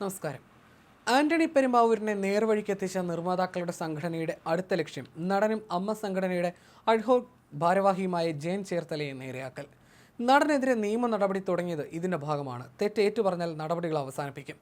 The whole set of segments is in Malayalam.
നമസ്കാരം. ആന്റണി പെരുമ്പാവൂരിനെ നേർവഴിക്ക് എത്തിച്ച നിർമ്മാതാക്കളുടെ സംഘടനയുടെ അടുത്ത ലക്ഷ്യം നടനും അമ്മ സംഘടനയുടെ അഡ്ഹോക് ഭാരവാഹിയുമായ ജയൻ ചേർത്തലയെ നേരെയാക്കൽ. നടനെതിരെ നിയമ നടപടി തുടങ്ങിയത് ഇതിന്റെ ഭാഗമാണ്. തെറ്റേറ്റു പറഞ്ഞാൽ നടപടികൾ അവസാനിപ്പിക്കും.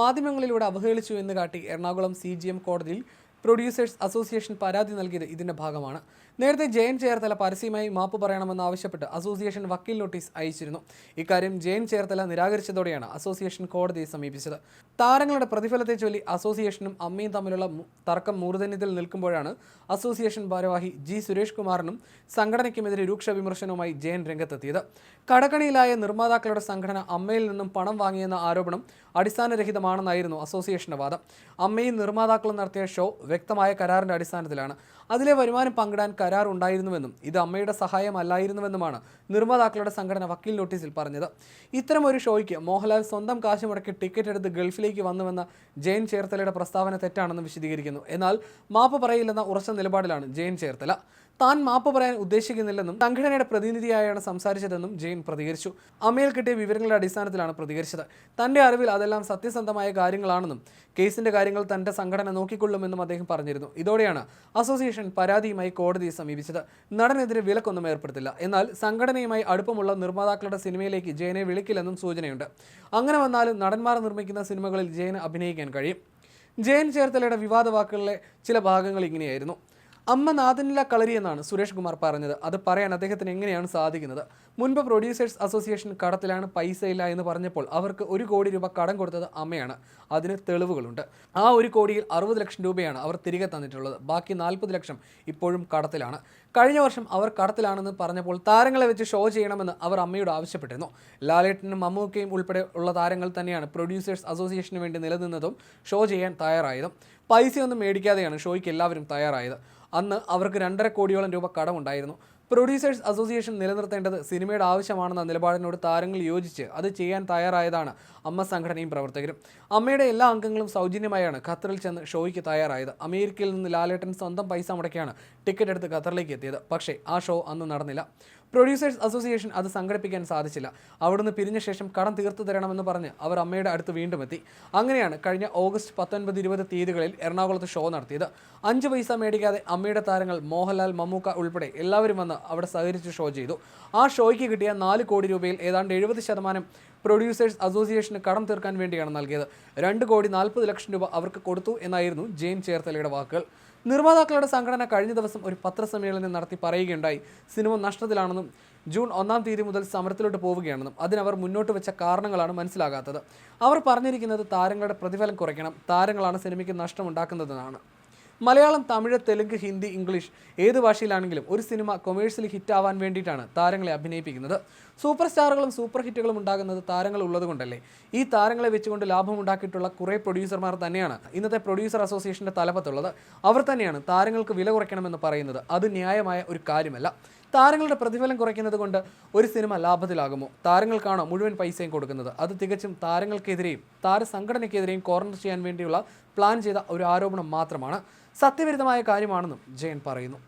മാധ്യമങ്ങളിലൂടെ അവഹേളിച്ചു എന്ന് കാട്ടി എറണാകുളം സി കോടതിയിൽ പ്രൊഡ്യൂസേഴ്സ് അസോസിയേഷൻ പരാതി നൽകിയത് ഇതിന്റെ ഭാഗമാണ്. നേരത്തെ ജയൻ ചേർത്തല പരസ്യമായി മാപ്പ് പറയണമെന്ന് ആവശ്യപ്പെട്ട് അസോസിയേഷൻ വക്കീൽ നോട്ടീസ് അയച്ചിരുന്നു. ഇക്കാര്യം ജയൻ ചേർത്തല നിരാകരിച്ചതോടെയാണ് അസോസിയേഷൻ കോടതിയെ സമീപിച്ചത്. താരങ്ങളുടെ പ്രതിഫലത്തെ ചൊല്ലി അസോസിയേഷനും അമ്മയും തമ്മിലുള്ള തർക്കം മൂർധന്യത്തിൽ നിൽക്കുമ്പോഴാണ് അസോസിയേഷൻ ഭാരവാഹി ജി സുരേഷ് കുമാറിനും സംഘടനയ്ക്കുമെതിരെ രൂക്ഷ വിമർശനവുമായി ജയൻ രംഗത്തെത്തിയത്. കടക്കണിയിലായ നിർമ്മാതാക്കളുടെ സംഘടന അമ്മയിൽ നിന്നും പണം വാങ്ങിയെന്ന ആരോപണം അടിസ്ഥാനരഹിതമാണെന്നായിരുന്നു അസോസിയേഷന്റെ വാദം. അമ്മയും നിർമ്മാതാക്കളും നടത്തിയ ഷോ വ്യക്തമായ കരാറിന്റെ അടിസ്ഥാനത്തിലാണ്. അതിലെ വരുമാനം പങ്കിടാൻ കരാർ ഉണ്ടായിരുന്നുവെന്നും ഇത് അമ്മയുടെ സഹായമല്ലായിരുന്നുവെന്നുമാണ് നിർമ്മാതാക്കളുടെ സംഘടന വക്കീൽ നോട്ടീസിൽ പറഞ്ഞത്. ഇത്തരം ഒരു ഷോയ്ക്ക് മോഹൻലാൽ സ്വന്തം കാശ് മുടക്കി ടിക്കറ്റ് എടുത്ത് ഗൾഫിലേക്ക് വന്നുവെന്ന ജയൻ ചേർത്തലയുടെ പ്രസ്താവന തെറ്റാണെന്ന് വിശദീകരിക്കുന്നു. എന്നാൽ മാപ്പ് പറയില്ലെന്ന ഉറച്ച നിലപാടിലാണ് ജയൻ ചേർത്തല. താൻ മാപ്പ് പറയാൻ ഉദ്ദേശിക്കുന്നില്ലെന്നും സംഘടനയുടെ പ്രതിനിധിയായാണ് സംസാരിച്ചതെന്നും ജെയിൻ പ്രതികരിച്ചു. അമ്മയിൽ കിട്ടിയ വിവരങ്ങളുടെ അടിസ്ഥാനത്തിലാണ് പ്രതികരിച്ചത്. തന്റെ അറിവിൽ അതെല്ലാം സത്യസന്ധമായ കാര്യങ്ങളാണെന്നും കേസിന്റെ കാര്യങ്ങൾ തന്റെ സംഘടന നോക്കിക്കൊള്ളുമെന്നും അദ്ദേഹം പറഞ്ഞിരുന്നു. ഇതോടെയാണ് അസോസിയേഷൻ പരാതിയുമായി കോടതിയെ സമീപിച്ചത്. നടനെതിരെ വിലക്കൊന്നും ഏർപ്പെടുത്തില്ല. എന്നാൽ സംഘടനയുമായി അടുപ്പമുള്ള നിർമ്മാതാക്കളുടെ സിനിമയിലേക്ക് ജയനെ വിളിക്കില്ലെന്നും സൂചനയുണ്ട്. അങ്ങനെ വന്നാലും നടന്മാർ നിർമ്മിക്കുന്ന സിനിമകളിൽ ജയന് അഭിനയിക്കാൻ കഴിയും. ജയൻ ചേർത്തലയുടെ വിവാദ വാക്കുകളിലെ ചില ഭാഗങ്ങൾ ഇങ്ങനെയായിരുന്നു. അമ്മ നാഥനില കളരി എന്നാണ് സുരേഷ് കുമാർ പറഞ്ഞത്. അത് പറയാൻ അദ്ദേഹത്തിന് എങ്ങനെയാണ് സാധിക്കുന്നത്? മുൻപ് പ്രൊഡ്യൂസേഴ്സ് അസോസിയേഷൻ കടത്തിലാണ് പൈസ ഇല്ല എന്ന് പറഞ്ഞപ്പോൾ അവർക്ക് ഒരു കോടി രൂപ കടം കൊടുത്തത് അമ്മയാണ്. അതിന് തെളിവുകളുണ്ട്. ആ ഒരു കോടിയിൽ അറുപത് ലക്ഷം രൂപയാണ് അവർ തിരികെ തന്നിട്ടുള്ളത്. ബാക്കി നാൽപ്പത് ലക്ഷം ഇപ്പോഴും കടത്തിലാണ്. കഴിഞ്ഞ വർഷം അവർ കടത്തിലാണെന്ന് പറഞ്ഞപ്പോൾ താരങ്ങളെ വെച്ച് ഷോ ചെയ്യണമെന്ന് അവർ അമ്മയോട് ആവശ്യപ്പെട്ടിരുന്നു. ലാലേട്ടനും മമ്മൂക്കയും ഉൾപ്പെടെ ഉള്ള താരങ്ങൾ തന്നെയാണ് പ്രൊഡ്യൂസേഴ്സ് അസോസിയേഷന് വേണ്ടി നിലനിന്നതും ഷോ ചെയ്യാൻ തയ്യാറായതും. പൈസയൊന്നും മേടിക്കാതെയാണ് ഷോയ്ക്ക് എല്ലാവരും തയ്യാറായത്. അന്ന് അവർക്ക് രണ്ടര കോടിയോളം രൂപ കടമുണ്ടായിരുന്നു. പ്രൊഡ്യൂസേഴ്സ് അസോസിയേഷൻ നിലനിർത്തേണ്ടത് സിനിമയുടെ ആവശ്യമാണെന്ന നിലപാടിനോട് താരങ്ങൾ യോജിച്ച് അത് ചെയ്യാൻ തയ്യാറായതാണ് അമ്മ സംഘടനയും പ്രവർത്തകരും. അമ്മയുടെ എല്ലാ അംഗങ്ങളും സൗജന്യമായാണ് ഖത്തറിൽ ചെന്ന് ഷോയ്ക്ക് തയ്യാറായത്. അമേരിക്കയിൽ നിന്ന് ലാലേട്ടൻ സ്വന്തം പൈസ മുടക്കിയാണ് ടിക്കറ്റ് എടുത്ത് ഖത്തറിലേക്ക് എത്തിയത്. പക്ഷേ ആ ഷോ അന്ന് നടന്നില്ല. പ്രൊഡ്യൂസേഴ്സ് അസോസിയേഷൻ അത് സംഘടിപ്പിക്കാൻ സാധിച്ചില്ല. അവിടുന്ന് പിരിഞ്ഞ ശേഷം കടം തീർത്തു തരണമെന്ന് പറഞ്ഞ് അവർ അമ്മയുടെ അടുത്ത് വീണ്ടും എത്തി. അങ്ങനെയാണ് കഴിഞ്ഞ ഓഗസ്റ്റ് പത്തൊൻപത് ഇരുപത് തീയതികളിൽ എറണാകുളത്ത് ഷോ നടത്തിയത്. അഞ്ച് പൈസ മേടിക്കാതെ അമ്മയുടെ താരങ്ങൾ മോഹൻലാൽ മമ്മൂക്ക ഉൾപ്പെടെ എല്ലാവരും വന്ന് അവിടെ സഹകരിച്ച് ഷോ ചെയ്തു. ആ ഷോയ്ക്ക് കിട്ടിയ നാല് കോടി രൂപയിൽ ഏതാണ്ട് എഴുപത് ശതമാനം പ്രൊഡ്യൂസേഴ്സ് അസോസിയേഷന് കടം തീർക്കാൻ വേണ്ടിയാണ് നൽകിയത്. രണ്ട് കോടി നാൽപ്പത് ലക്ഷം രൂപ അവർക്ക് കൊടുത്തു എന്നായിരുന്നു ജെയിൻ ചേർത്തലയുടെ വാക്കുകൾ. നിർമ്മാതാക്കളുടെ സംഘടന കഴിഞ്ഞ ദിവസം ഒരു പത്രസമ്മേളനം നടത്തി പറയുകയുണ്ടായി. സിനിമ നഷ്ടത്തിലാണെന്നും ജൂൺ ഒന്നാം തീയതി മുതൽ സമരത്തിലോട്ട് പോവുകയാണെന്നും അതിനവർ മുന്നോട്ട് വെച്ച കാരണങ്ങളാണ് മനസ്സിലാകാത്തത്. അവർ പറഞ്ഞിരിക്കുന്നത് താരങ്ങളുടെ പ്രതിഫലം കുറയ്ക്കണം താരങ്ങളാണ് സിനിമയ്ക്ക് നഷ്ടമുണ്ടാക്കുന്നതെന്നാണ്. മലയാളം തമിഴ് തെലുങ്ക് ഹിന്ദി ഇംഗ്ലീഷ് ഏത് ഭാഷയിലാണെങ്കിലും ഒരു സിനിമ കൊമേഴ്സ്യലി ഹിറ്റ് ആവാൻ വേണ്ടിയിട്ടാണ് താരങ്ങളെ അഭിനയിപ്പിക്കുന്നത്. സൂപ്പർ സ്റ്റാറുകളും സൂപ്പർ ഹിറ്റുകളും ഉണ്ടാകുന്നത് താരങ്ങൾ ഉള്ളതുകൊണ്ടല്ലേ? ഈ താരങ്ങളെ വെച്ചുകൊണ്ട് ലാഭം ഉണ്ടാക്കിയിട്ടുള്ള കുറേ പ്രൊഡ്യൂസർമാർ തന്നെയാണ് ഇന്നത്തെ പ്രൊഡ്യൂസർ അസോസിയേഷന്റെ തലപ്പത്തുള്ളത്. അവർ തന്നെയാണ് താരങ്ങൾക്ക് വില കുറയ്ക്കണമെന്ന് പറയുന്നത്. അത് ന്യായമായ ഒരു കാര്യമല്ല. താരങ്ങളുടെ പ്രതിഫലം കുറയ്ക്കുന്നത് കൊണ്ട് ഒരു സിനിമ ലാഭത്തിലാകുമോ? താരങ്ങൾക്കാണോ മുഴുവൻ പൈസയും കൊടുക്കുന്നത്? അത് തികച്ചും താരങ്ങൾക്കെതിരെയും താരസംഘടനയ്ക്കെതിരെയും കോർണർ ചെയ്യാൻ വേണ്ടിയുള്ള പ്ലാൻ ചെയ്ത ഒരു ആരോപണം മാത്രമാണ് സത്യവിരുദ്ധമായ കാര്യമാണെന്നും ജയൻ പറയുന്നു.